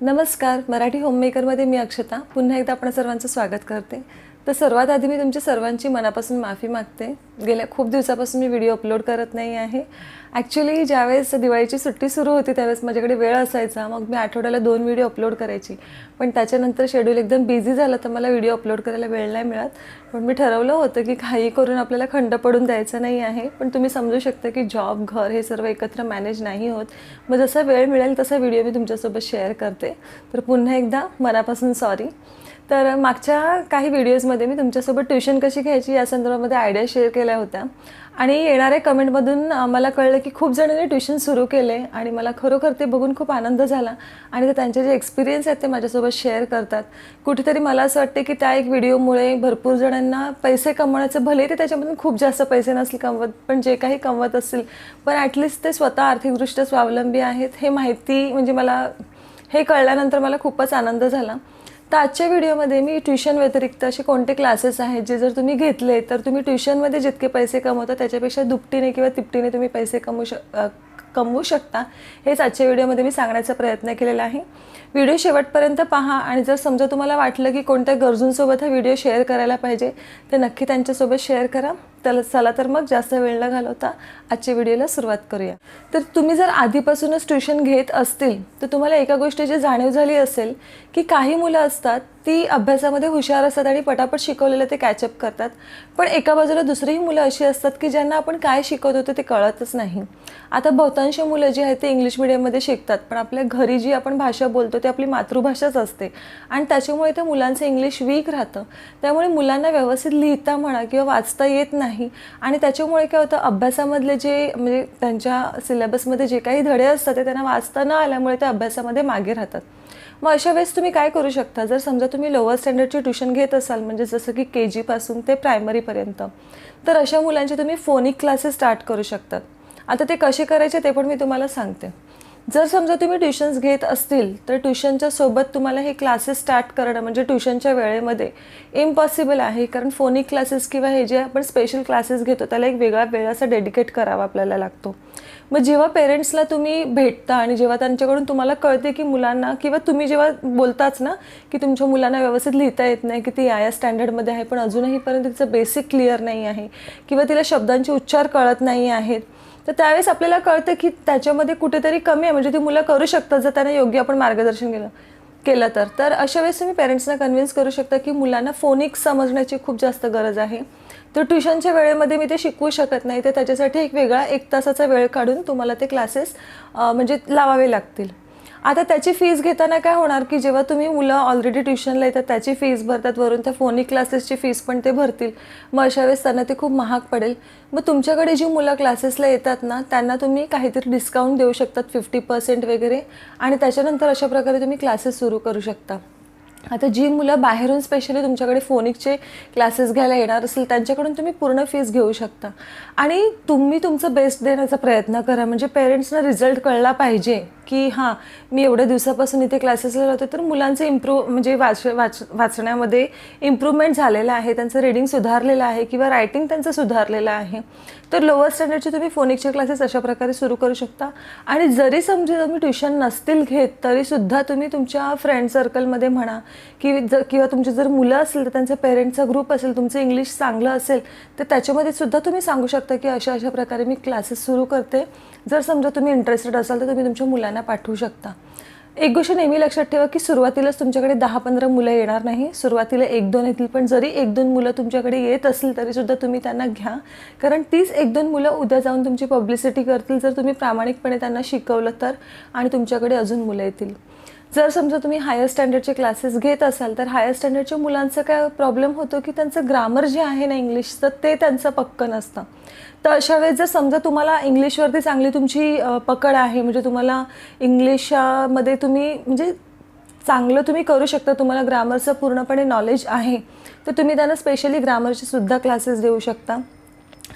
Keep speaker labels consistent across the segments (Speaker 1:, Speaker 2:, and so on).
Speaker 1: नमस्कार मराठी होममेकरमध्ये मी अक्षता. पुन्हा एकदा आपण सर्वांचं स्वागत करते. तर सर्वात आधी मी तुमच्या सर्वांची मनापासून माफी मागते. गेल्या खूप दिवसापासून मी व्हिडिओ अपलोड करत नाही आहे. ॲक्च्युली ज्यावेळेस दिवाळीची सुट्टी सुरू होती त्यावेळेस माझ्याकडे वेळ असायचा. मग मी आठवड्याला दोन व्हिडिओ अपलोड करायची. पण त्याच्यानंतर शेड्यूल एकदम बिझी झालं तर मला व्हिडिओ अपलोड करायला वेळ नाही मिळत. पण मी ठरवलं होतं की काही करून आपल्याला खंड पडून द्यायचं नाही आहे. पण तुम्ही समजू शकता की जॉब घर हे सर्व एकत्र मॅनेज नाही होत. मग जसा वेळ मिळेल तसा व्हिडिओ मी तुमच्यासोबत शेअर करते. तर पुन्हा एकदा मनापासून सॉरी तर मागच्या काही व्हिडिओजमध्ये मी तुमच्यासोबत ट्युशन कशी घ्यायची या संदर्भामध्ये आयडिया शेअर केल्या होत्या. आणि येणाऱ्या कमेंटमधून मला कळलं की खूप जणांनी ट्युशन सुरू केले आणि मला खरोखर ते बघून खूप आनंद झाला आणि ते त्यांचे जे एक्सपिरियन्स आहेत ते माझ्यासोबत शेअर करतात. कुठेतरी मला असं वाटते की त्या एक व्हिडिओमुळे भरपूर जणांना पैसे कमवण्याचं भले ते त्याच्यामधून खूप जास्त पैसे नसतील कमवत पण जे काही कमवत असतील पण ॲटलिस्ट ते स्वतः आर्थिकदृष्ट्या स्वावलंबी आहेत हे माहिती म्हणजे मला हे कळल्यानंतर मला खूपच आनंद झाला. तर आजच्या व्हिडिओमध्ये मी ट्युशन व्यतिरिक्त असे कोणते क्लासेस आहेत जे जर तुम्ही घेतले तर तुम्ही ट्युशनमध्ये जितके पैसे कमवता त्याच्यापेक्षा दुपटीने किंवा तिपटीने तुम्ही पैसे कमवू शक कमवू शकता. हेच आजच्या व्हिडिओमध्ये मी सांगण्याचा प्रयत्न केलेला आहे. व्हिडिओ शेवटपर्यंत पहा आणि जर समजा तुम्हाला वाटलं की कोणत्या गरजूंसोबत हा व्हिडिओ शेअर करायला पाहिजे तर नक्की त्यांच्यासोबत शेअर करा. तर चला तर मग जास्त वेळ न घालवता आजच्या व्हिडिओला सुरुवात करूया. तर तुम्ही जर आधीपासूनच ट्युशन घेत असतील तर तुम्हाला एका गोष्टीची जाणीव झाली असेल की काही मुलं असतात ती अभ्यासामध्ये हुशार असतात आणि पटापट शिकवलेलं ते कॅचअप करतात. पण एका बाजूला दुसरीही मुलं अशी असतात की ज्यांना आपण काय शिकवत होतो ते कळतच नाही. आता बहुतांश मुलं जी आहेत ते इंग्लिश मिडियममध्ये शिकतात पण आपल्या घरी जी आपण भाषा बोलतो ती आपली मातृभाषाच असते. आणि त्याच्यामुळे त्या मुलांचं इंग्लिश वीक राहतं. त्यामुळे मुलांना व्यवस्थित लिहिता म्हणा किंवा वाचता येत नाही आणि त्याच्यामुळे काय होतं अभ्यासामधले जे म्हणजे त्यांच्या सिलेबसमध्ये जे काही धडे असतात ते त्यांना वाचता न आल्यामुळे ते अभ्यासामध्ये मागे राहतात. मग अशा वेळेस तुम्ही काय करू शकता? जर समजा तुम्ही लोअर स्टँडर्डची ट्युशन घेत असाल म्हणजे जसं की के जीपासून ते प्रायमरीपर्यंत तर अशा मुलांचे तुम्ही फोनिक क्लासेस स्टार्ट करू शकतात. आता ते कसे करायचे ते पण मी तुम्हाला सांगते. जर समजा तुम्ही ट्युशन्स घेत असतील तर ट्युशनच्या सोबत तुम्हाला हे क्लासेस स्टार्ट करणं म्हणजे ट्युशनच्या वेळेमध्ये इम्पॉसिबल आहे. कारण फोनिक क्लासेस किंवा हे जे आपण स्पेशल क्लासेस घेतो त्याला एक वेगळा वेळ असा डेडिकेट करावा आपल्याला लागतो. मग जेव्हा पेरेंट्सला तुम्ही भेटता आणि जेव्हा त्यांच्याकडून तुम्हाला कळते की मुलांना किंवा तुम्ही जेव्हा बोलताच ना की तुमच्या मुलांना व्यवस्थित लिहिता येत नाही की ती या या स्टँडर्डमध्ये आहे पण अजूनही पर्यंत तिचं बेसिक क्लिअर नाही आहे किंवा तिला शब्दांचे उच्चार कळत नाही आहेत तर त्यावेळेस आपल्याला कळतं की त्याच्यामध्ये कुठेतरी कमी आहे. म्हणजे ती मुलं करू शकतात जर त्यांना योग्य आपण मार्गदर्शन केलं केलं तर. तर अशा वेळेस तुम्ही पेरेंट्सना कन्व्हिन्स करू शकता की मुलांना फोनिक्स समजण्याची खूप जास्त गरज आहे. तर ट्युशनच्या वेळेमध्ये मी ते शिकवू शकत नाही. तर त्याच्यासाठी एक वेगळा एक तासाचा वेळ काढून तुम्हाला ते क्लासेस म्हणजे लावावे लागतील. आता त्याची फीज घेताना काय होणार की जेव्हा तुम्ही मुलं ऑलरेडी ट्युशनला येतात त्याची फीस भरतात वरून त्या फोनिक क्लासेसची फीस पण ते भरतील. मग अशा वेळेस त्यांना ते खूप महाग पडेल. मग तुमच्याकडे जी मुलं क्लासेसला येतात ना त्यांना तुम्ही काहीतरी डिस्काउंट देऊ शकतात फिफ्टी पर्सेंट वगैरे. आणि त्याच्यानंतर अशा प्रकारे तुम्ही क्लासेस सुरू करू शकता. आता जी मुलं बाहेरून स्पेशली तुमच्याकडे फोनिकचे क्लासेस घ्यायला येणार असेल त्यांच्याकडून तुम्ही पूर्ण फीस घेऊ शकता. आणि तुम्ही तुमचं बेस्ट देण्याचा प्रयत्न करा. म्हणजे पेरेंट्सना रिझल्ट कळला पाहिजे. की हां मी एवढ्या दिवसापासून इथे क्लासेसला होते तर मुलांचं इम्प्रूव्ह म्हणजे वाच वाच वाचण्यामध्ये इम्प्रूव्हमेंट झालेलं आहे त्यांचं रीडिंग सुधारलेलं आहे किंवा रायटिंग त्यांचं सुधारलेलं आहे. तर लोअर स्टँडर्डचे तुम्ही फोनिकचे क्लासेस अशा प्रकारे सुरू करू शकता. आणि जरी समजा तुम्ही ट्युशन नसतील घेत तरीसुद्धा तुम्ही तुमच्या फ्रेंड सर्कलमध्ये म्हणा की जर किंवा तुमची जर मुलं असेल तर त्यांचा पेरेंट्सचा ग्रुप असेल तुमचं इंग्लिश चांगलं असेल तर त्याच्यामध्ये सुद्धा तुम्ही सांगू शकता की अशा अशा प्रकारे मी क्लासेस सुरू करते. जर समजा तुम्ही इंटरेस्टेड असाल तर तुम्ही तुमच्या मुलांना पाठवू शकता. एक गोष्ट नेहमी लक्षात ठेवा की सुरुवातीलाच तुमच्याकडे दहा पंधरा मुलं येणार नाही. सुरुवातीला एक दोन येतील पण जरी एक दोन मुलं तुमच्याकडे येत असतील तरीसुद्धा तुम्ही त्यांना घ्या. कारण तीच एक दोन मुलं उद्या जाऊन तुमची पब्लिसिटी करतील जर तुम्ही प्रामाणिकपणे त्यांना शिकवलं तर आणि तुमच्याकडे अजून मुलं येतील. जर समजा तुम्ही हायर स्टँडर्डचे क्लासेस घेत असाल तर हायर स्टँडर्डच्या मुलांचं काय प्रॉब्लेम होतो की त्यांचं ग्रामर जे आहे ना इंग्लिशचं ते त्यांचं पक्कं नसतं. तर अशा वेळेस जर समजा तुम्हाला इंग्लिशवरती चांगली तुमची पकड आहे म्हणजे तुम्हाला इंग्लिशमध्ये तुम्ही म्हणजे चांगलं तुम्ही करू शकता तुम्हाला ग्रामरचं पूर्णपणे नॉलेज आहे तर तुम्ही त्यांना स्पेशली ग्रामरचे सुद्धा क्लासेस देऊ शकता.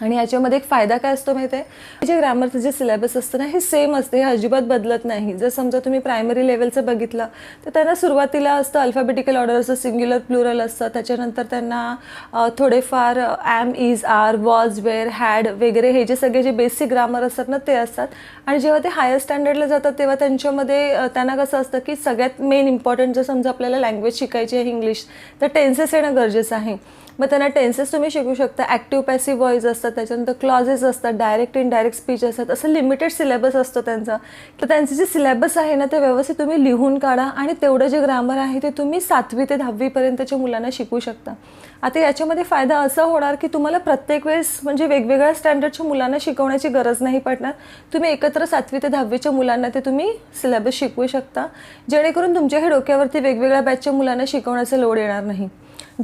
Speaker 1: आणि याच्यामध्ये एक फायदा काय असतो माहिती आहे जे ग्रामरचं जे सिलेबस असतं ना हे सेम असते. हे अजिबात बदलत नाही. जर समजा तुम्ही प्रायमरी लेवलचं बघितलं तर त्यांना सुरुवातीला असतं अल्फाबेटिकल ऑर्डर असतं सिंग्युलर प्लुरल असतं. त्याच्यानंतर त्यांना थोडेफार am is are was were had वगैरे हे जे सगळे जे बेसिक ग्रामर असतात ना ते असतात. आणि जेव्हा ते हायर स्टँडर्डला जातात तेव्हा त्यांच्यामध्ये त्यांना कसं असतं की सगळ्यात मेन इम्पॉर्टंट जर समजा आपल्याला लँग्वेज शिकायची आहे इंग्लिश तर टेन्सेस येणं गरजेचं आहे. मग त्यांना टेन्सेस तुम्ही शिकू शकता. ॲक्टिव्ह पॅसिव्ह व्हॉईस असतात त्याच्यानंतर क्लॉजेस असतात डायरेक्ट इनडायरेक्ट स्पीच असतात. असं लिमिटेड सिलेबस असतो त्यांचा. तर त्यांचे जे सिलेबस आहे ना ते व्यवस्थित तुम्ही लिहून काढा आणि तेवढं जे ग्रामर आहे ते तुम्ही सातवी ते दहावीपर्यंतच्या मुलांना शिकू शकता. आता याच्यामध्ये फायदा असा होणार की तुम्हाला प्रत्येक वेळेस म्हणजे वेगवेगळ्या स्टँडर्डच्या मुलांना शिकवण्याची गरज नाही पडणार. तुम्ही एकत्र सातवी ते दहावीच्या मुलांना ते तुम्ही सिलेबस शिकवू शकता. जेणेकरून तुमच्या हे डोक्यावरती वेगवेगळ्या बॅचच्या मुलांना शिकवण्याचा लोड येणार नाही.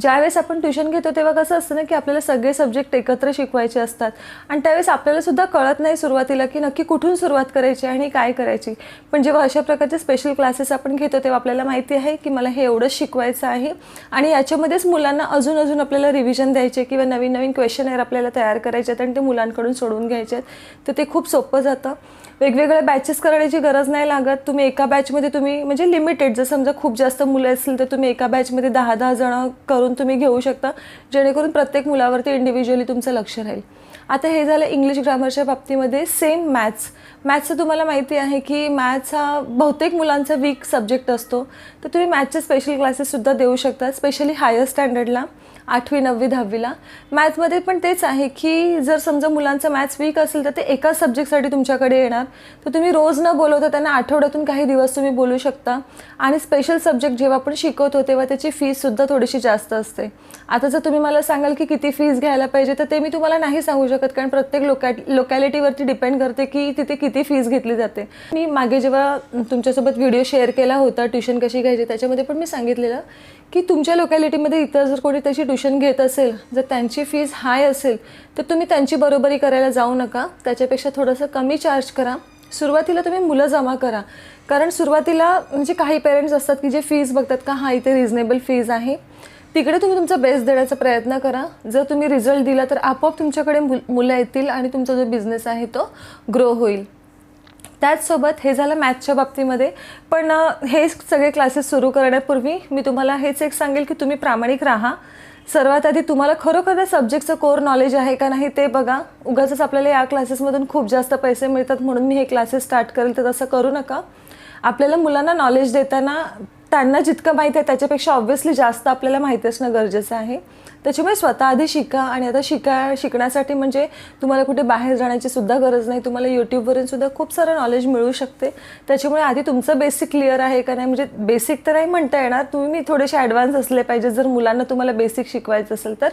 Speaker 1: ज्यावेळेस आपण ट्युशन घेतो तेव्हा कसं असतं ना की आपल्याला सगळे सब्जेक्ट एकत्र शिकवायचे असतात. आणि त्यावेळेस आपल्याला सुद्धा कळत नाही सुरुवातीला की नक्की कुठून सुरुवात करायची आणि काय करायची. पण जेव्हा अशा प्रकारचे स्पेशल क्लासेस आपण घेतो तेव्हा आपल्याला माहिती आहे की मला हे एवढंच शिकवायचं आहे. आणि याच्यामध्येच मुलांना अजून अजून आपल्याला रिव्हिजन द्यायचे किंवा नवीन नवीन क्वेश्चन आपल्याला तयार करायचे आहेत आणि ते मुलांकडून सोडवून घ्यायचे आहेत. तर ते खूप सोपं जातं. वेगवेगळ्या बॅचेस करण्याची गरज नाही लागत. तुम्ही एका बॅचमध्ये तुम्ही म्हणजे लिमिटेड जर समजा खूप जास्त मुलं असतील तर तुम्ही एका बॅचमध्ये दहा दहा जणं करून तुम्ही घेऊ शकता. जेणेकरून प्रत्येक मुलावरती इंडिव्हिज्युअली तुमचं लक्ष राहील. आता हे झालं इंग्लिश ग्रामरच्या बाबतीमध्ये सेम मॅथ्स मॅथ्सचं तुम्हाला माहिती आहे की मॅथ्स हा बहुतेक मुलांचा वीक सब्जेक्ट असतो. तर तुम्ही मॅथ्सचे स्पेशल क्लासेससुद्धा देऊ शकता स्पेशली हायर स्टँडर्डला आठवी नववी दहावीला. मॅथ्समध्ये पण तेच आहे की जर समजा मुलांचं मॅथ्स वीक असेल तर ते एकाच सब्जेक्टसाठी तुमच्याकडे येणार. तर तुम्ही रोज न बोलवता त्यांना आठवड्यातून काही दिवस तुम्ही बोलू शकता. आणि स्पेशल सब्जेक्ट जेव्हा आपण शिकवतो तेव्हा त्याची फीससुद्धा थोडीशी जास्त असते. आता जर तुम्ही मला सांगाल की किती फीस घ्यायला पाहिजे तर ते मी तुम्हाला नाही सांगू शकत कारण प्रत्येक लोकॅ लोकॅलिटीवरती डिपेंड करते की तिथे किती फीस घेतली जाते. मी मागे जेव्हा तुमच्यासोबत व्हिडिओ शेअर केला होता ट्युशन कशी घ्यायची त्याच्यामध्ये पण मी सांगितलेलं की तुमच्या लोकॅलिटीमध्ये इतर जर कोणी त्याची ट्युशन घेत असेल जर त्यांची फीज हाय असेल तर तुम्ही त्यांची बरोबरी करायला जाऊ नका. त्याच्यापेक्षा थोडंसं कमी चार्ज करा. सुरुवातीला तुम्ही मुलं जमा करा. कारण सुरुवातीला म्हणजे काही पेरेंट्स असतात की जे फीज बघतात का हा इथे रिझनेबल फीज आहे. तिकडे तुम्ही तुमचा बेस्ट देण्याचा प्रयत्न करा. जर तुम्ही रिझल्ट दिला तर आपोआप तुमच्याकडे मुलं येतील आणि तुमचा जो बिझनेस आहे तो ग्रो होईल. त्याचसोबत हे झालं मॅथच्या बाबतीमध्ये. पण हे सगळे क्लासेस सुरू करण्यापूर्वी मी तुम्हाला हेच एक सांगेल की तुम्ही प्रामाणिक राहा. सर्वात आधी तुम्हाला खरोखर त्या सब्जेक्टचं कोर नॉलेज आहे का नाही ते बघा. उगाचच आपल्याला या क्लासेसमधून खूप जास्त पैसे मिळतात म्हणून मी हे क्लासेस स्टार्ट करेल तर तसं करू नका. आपल्याला मुलांना नॉलेज देताना त्यांना जितकं माहीत आहे त्याच्यापेक्षा ऑब्व्हियसली जास्त आपल्याला माहिती असणं गरजेचं आहे. त्याच्यामुळे स्वतः आधी शिका आणि आता शिका शिकण्यासाठी म्हणजे तुम्हाला कुठे बाहेर जाण्याची सुद्धा गरज नाही. तुम्हाला यूट्यूबवरून सुद्धा खूप सारं नॉलेज मिळू शकते. त्याच्यामुळे आधी तुमचं बेसिक क्लिअर आहे का नाही? म्हणजे बेसिक तर नाही म्हणता येणार. तुम्ही थोडेसे ॲडव्हान्स असले पाहिजे. जर मुलांना तुम्हाला बेसिक शिकवायचं असेल तर.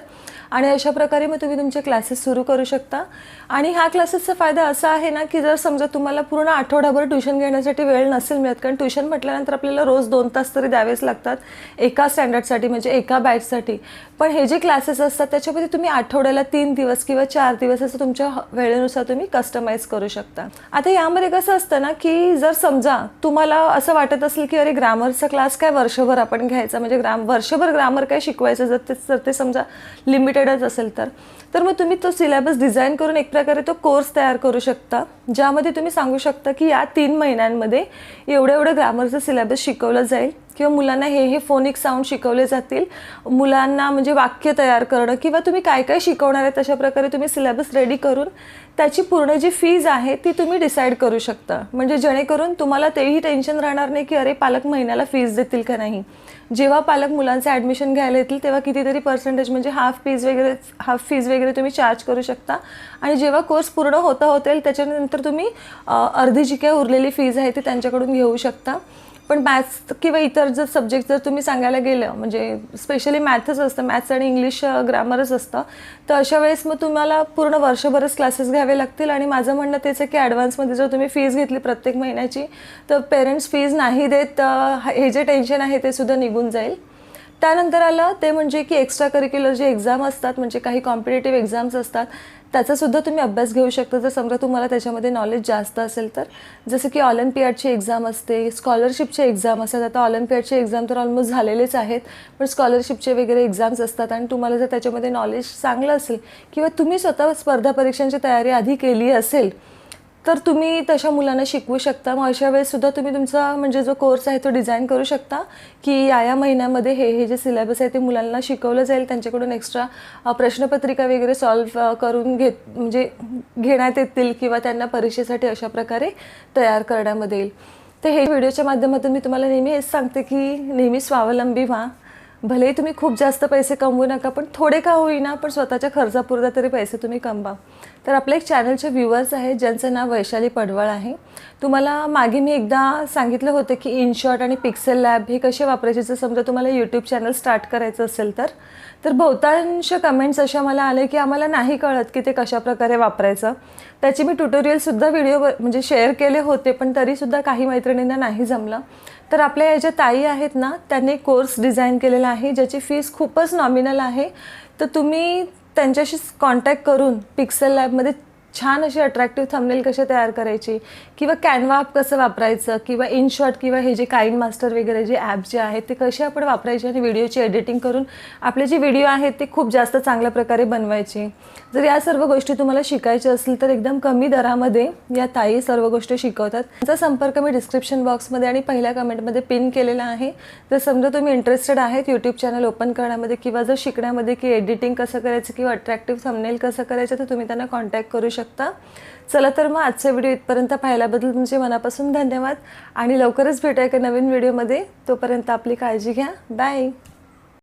Speaker 1: आणि अशा प्रकारे मग तुम्ही तुमचे क्लासेस सुरू करू शकता. आणि ह्या क्लासेसचा फायदा असा आहे ना की जर समजा तुम्हाला पूर्ण आठवडाभर ट्युशन घेण्यासाठी वेळ नसेल मिळत कारण ट्युशन म्हटल्यानंतर आपल्याला रोज दोन तास तरी द्यावेच लागतात एका स्टँडर्डसाठी म्हणजे एका बॅचसाठी पण हे जे क्लासेस असतात त्याच्यामध्ये तुम्ही आठवड्याला तीन दिवस किंवा चार दिवस असं तुमच्या वेळेनुसार तुम्ही कस्टमाइज करू शकता. आता यामध्ये कसं असतं ना की जर समजा तुम्हाला असं वाटत असेल की अरे ग्रामरचा क्लास काय वर्षभर आपण घ्यायचा म्हणजे ग्राम वर्षभर ग्रामर काय शिकवायचं जर ते जर ते समजा लिमिटेडच असेल तर तर मग तुम्ही तो सिलेबस डिझाईन करून एक प्रकारे तो कोर्स तयार करू शकता ज्यामध्ये तुम्ही सांगू शकता की या तीन महिन्यांमध्ये एवढं एवढं ग्रामरचं सिलेबस शिकवलं जाईल किंवा मुलांना हे हे फोनिक साऊंड शिकवले जातील. मुलांना म्हणजे वाक्य तयार करणं किंवा तुम्ही काय काय शिकवणार आहे तशा प्रकारे तुम्ही सिलेबस रेडी करून त्याची पूर्ण जी फीज आहे ती तुम्ही डिसाईड करू शकता. म्हणजे जेणेकरून तुम्हाला तेही टेन्शन राहणार नाही की अरे पालक महिन्याला फीज देतील का नाही. जेव्हा पालक मुलांचं ॲडमिशन घ्यायला येतील तेव्हा कितीतरी पर्सेंटेज म्हणजे हाफ फीज वगैरे हाफ फीज वगैरे तुम्ही चार्ज करू शकता. आणि जेव्हा कोर्स पूर्ण होता होतील त्याच्यानंतर तुम्ही अर्धी जी काय उरलेली फीज आहे ती त्यांच्याकडून घेऊ शकता. पण मॅथ्स किंवा इतर जर सब्जेक्ट जर तुम्ही सांगायला गेलं म्हणजे स्पेशली मॅथच असतं मॅथ्स आणि इंग्लिश ग्रामरच असतं तर अशा वेळेस मग तुम्हाला पूर्ण वर्षभरच क्लासेस घ्यावे लागतील आणि माझं म्हणणं तेच आहे की ॲडव्हान्समध्ये जर तुम्ही फीज घेतली प्रत्येक महिन्याची तर पेरेंट्स फीज नाही देत हे जे टेन्शन आहे ते सुद्धा निघून जाईल. त्यानंतर आलं ते म्हणजे की एक्स्ट्रा करिक्युलर जे एक्झाम असतात म्हणजे काही कॉम्पिटेटिव्ह एक्झाम्स असतात त्याचासुद्धा तुम्ही अभ्यास घेऊ शकता. जर समजा तुम्हाला त्याच्यामध्ये नॉलेज जास्त असेल तर. जसं की ऑलिम्पियाडची एक्झाम असते स्कॉलरशिपची एक्झाम असतात. आता ऑलिम्पियाडची एक्झाम तर ऑलमोस्ट झालेलेच आहेत. पण स्कॉलरशिपचे वगैरे एक्झाम्स असतात आणि तुम्हाला जर त्याच्यामध्ये नॉलेज चांगलं असेल किंवा तुम्ही स्वतः स्पर्धा परीक्षांची तयारी आधी केली असेल तर तुम्ही तशा मुलांना शिकवू शकता. मग अशा वेळेससुद्धा तुम्ही तुमचा म्हणजे जो कोर्स आहे तो डिझाईन करू शकता की या या महिन्यामध्ये हे हे जे सिलेबस आहे ते मुलांना शिकवलं जाईल. त्यांच्याकडून एक्स्ट्रा प्रश्नपत्रिका वगैरे सॉल्व करून घेत म्हणजे घेण्यात येतील किंवा त्यांना परीक्षेसाठी अशा प्रकारे तयार करण्यामध्ये येईल. तर हे व्हिडिओच्या माध्यमातून मी तुम्हाला नेहमी हेच सांगते की नेहमी स्वावलंबी व्हा. भलेही तुम्ही खूप जास्त पैसे कमवू नका पण थोडे का होईना पण स्वतःच्या खर्चापुरता तरी पैसे तुम्ही कमवा. तर आपल्या एक चॅनलचे व्ह्युअर्स आहेत ज्यांचं नाव वैशाली पडवळ आहे. तुम्हाला मागे मी एकदा सांगितलं होतं की इनशॉट आणि पिक्सेल लॅब हे कसे वापरायचे? जर समजा तुम्हाला यूट्यूब चॅनल स्टार्ट करायचं असेल तर तर बहुतांश कमेंट्स अशा मला आले की आम्हाला नाही कळत की ते कशाप्रकारे वापरायचं. त्याची मी ट्युटोरियलसुद्धा व्हिडिओ म्हणजे शेअर केले होते पण तरीसुद्धा काही मैत्रिणींना नाही जमलं. तर आपल्या या ज्या ताई आहेत ना त्यांनी कोर्स डिझाईन केलेला आहे ज्याची फीस खूपच नॉमिनल आहे. तर तुम्ही त्यांच्याशी कॉन्टॅक्ट करून पिक्सेल लॅबमध्ये छान अशी अट्रॅक्टिव्ह थंबनेल कसे तयार करायची? किंवा कॅनवा ॲप कसं वापरायचं? किंवा इनशॉट किंवा हे जे काइन मास्टर वगैरे जे ॲप जे आहेत ते कसे आपण वापरायचे आणि व्हिडिओची एडिटिंग करून आपले जे व्हिडिओ आहेत ते खूप जास्त चांगल्या प्रकारे बनवायचे. जर या सर्व गोष्टी तुम्हाला शिकायच्या असतील तर एकदम कमी दरामध्ये या ताई सर्व गोष्टी शिकवतात. त्यांचा संपर्क मी डिस्क्रिप्शन बॉक्समध्ये आणि पहिल्या कमेंटमध्ये पिन केलेला आहे. जर समजा तुम्ही इंटरेस्टेड आहेत यूट्यूब चॅनल ओपन करण्यामध्ये किंवा जर शिकण्यामध्ये की एडिटिंग कसं करायचं किंवा अट्रॅक्टिव्ह थंबनेल कसं करायचं तर तुम्ही त्यांना कॉन्टॅक्ट करू शकता. शकता. चला तर मग आजचा व्हिडिओ इथपर्यंत पाहिल्याबद्दल तुमचे मनापासून धन्यवाद. आणि लवकरच भेटूया एका नवीन व्हिडिओमध्ये. तोपर्यंत आपली काळजी घ्या. बाय